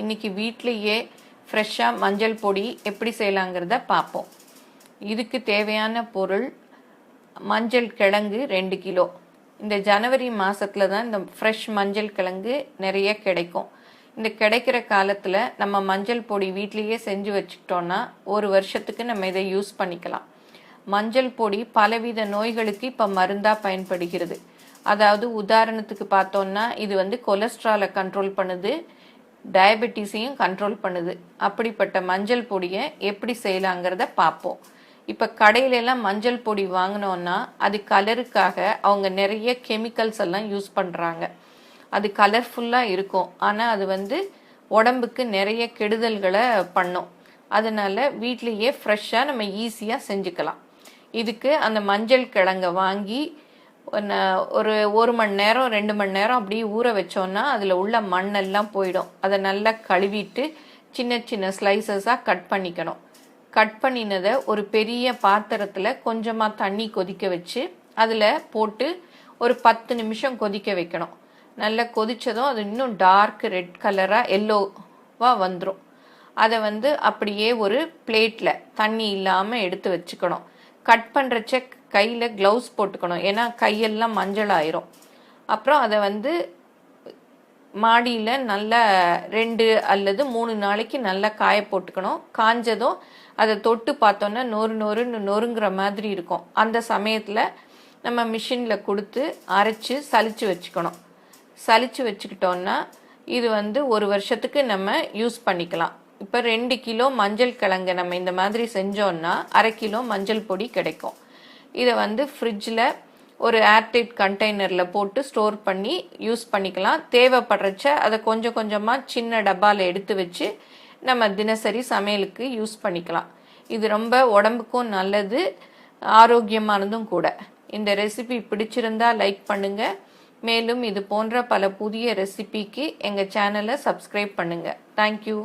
இன்னைக்கு வீட்லேயே ஃப்ரெஷ்ஷாக மஞ்சள் பொடி எப்படி செய்யலாங்கிறத பார்ப்போம். இதுக்கு தேவையான பொருள் மஞ்சள் கிழங்கு ரெண்டு கிலோ. இந்த ஜனவரி மாதத்தில் தான் இந்த ஃப்ரெஷ் மஞ்சள் கிழங்கு நிறைய கிடைக்கும். இந்த கிடைக்கிற காலத்தில் நம்ம மஞ்சள் பொடி வீட்லேயே செஞ்சு வச்சுக்கிட்டோன்னா ஒரு வருஷத்துக்கு நம்ம இதை யூஸ் பண்ணிக்கலாம். மஞ்சள் பொடி பலவித நோய்களுக்கு இப்போ மருந்தாக பயன்படுகிறது. அதாவது உதாரணத்துக்கு பார்த்தோம்னா இது வந்து கொலஸ்ட்ராலை கண்ட்ரோல் பண்ணுது டயபெட்டிஸையும் கண்ட்ரோல் பண்ணுது. அப்படிப்பட்ட மஞ்சள் பொடியை எப்படி செய்யலாங்கிறத பார்ப்போம். இப்போ கடையிலெல்லாம் மஞ்சள் பொடி வாங்கினோன்னா அது கலருக்காக அவங்க நிறைய கெமிக்கல்ஸ் எல்லாம் யூஸ் பண்ணுறாங்க அது கலர்ஃபுல்லாக இருக்கும். ஆனால் அது வந்து உடம்புக்கு நிறைய கெடுதல்களை பண்ணும். அதனால வீட்லேயே ஃப்ரெஷ்ஷாக நம்ம ஈஸியாக செஞ்சுக்கலாம். இதுக்கு அந்த மஞ்சள் கிழங்கை வாங்கி ஒரு ஒரு மணி நேரம் ரெண்டு மணி நேரம் அப்படியே ஊற வச்சோன்னா அதில் உள்ள மண்ணெல்லாம் போயிடும். அதை நல்லா கழுவிட்டு சின்ன சின்ன ஸ்லைசஸாக கட் பண்ணிக்கணும். கட் பண்ணினதை ஒரு பெரிய பாத்திரத்தில் கொஞ்சமாக தண்ணி கொதிக்க வச்சு அதில் போட்டு ஒரு பத்து நிமிஷம் கொதிக்க வைக்கணும். நல்லா கொதித்ததும் அது இன்னும் டார்க் ரெட் கலராக எல்லோவாக வந்துடும் அதை வந்து அப்படியே ஒரு பிளேட்டில் தண்ணி இல்லாமல் எடுத்து வச்சுக்கணும். கட் பண்ணுற செக் கையில் க்ளவுஸ் போட்டுக்கணும். ஏன்னா கையெல்லாம் மஞ்சள் ஆயிரும் அப்புறம் அதை வந்து மாடியில் நல்லா ரெண்டு அல்லது மூணு நாளைக்கு நல்லா காய போட்டுக்கணும். காஞ்சதும் அதை தொட்டு பார்த்தோன்னா நொறு நொறுன்னு நொறுங்கிற மாதிரி இருக்கும். அந்த சமயத்தில் நம்ம மிஷினில் கொடுத்து அரைச்சு சலிச்சு வச்சுக்கணும். சலிச்சு வச்சுக்கிட்டோன்னா இது வந்து ஒரு வருஷத்துக்கு நம்ம யூஸ் பண்ணிக்கலாம். இப்போ ரெண்டு கிலோ மஞ்சள் கிழங்கு நம்ம இந்த மாதிரி செஞ்சோன்னா அரை கிலோ மஞ்சள் பொடி கிடைக்கும். இதை வந்து ஃப்ரிட்ஜில் ஒரு ஏர்டைட் கண்டெய்னரில் போட்டு ஸ்டோர் பண்ணி யூஸ் பண்ணிக்கலாம். தேவைப்படுறச்ச அதை கொஞ்சம் கொஞ்சமாக சின்ன டப்பாவில் எடுத்து வச்சு நம்ம தினசரி சமையலுக்கு யூஸ் பண்ணிக்கலாம். இது ரொம்ப உடம்புக்கும் நல்லது ஆரோக்கியமானதும் கூட. இந்த ரெசிபி பிடிச்சிருந்தா லைக் பண்ணுங்கள் மேலும் இது போன்ற பல புதிய ரெசிபிக்கு எங்கள் சேனலை சப்ஸ்கிரைப் பண்ணுங்கள் தேங்க்யூ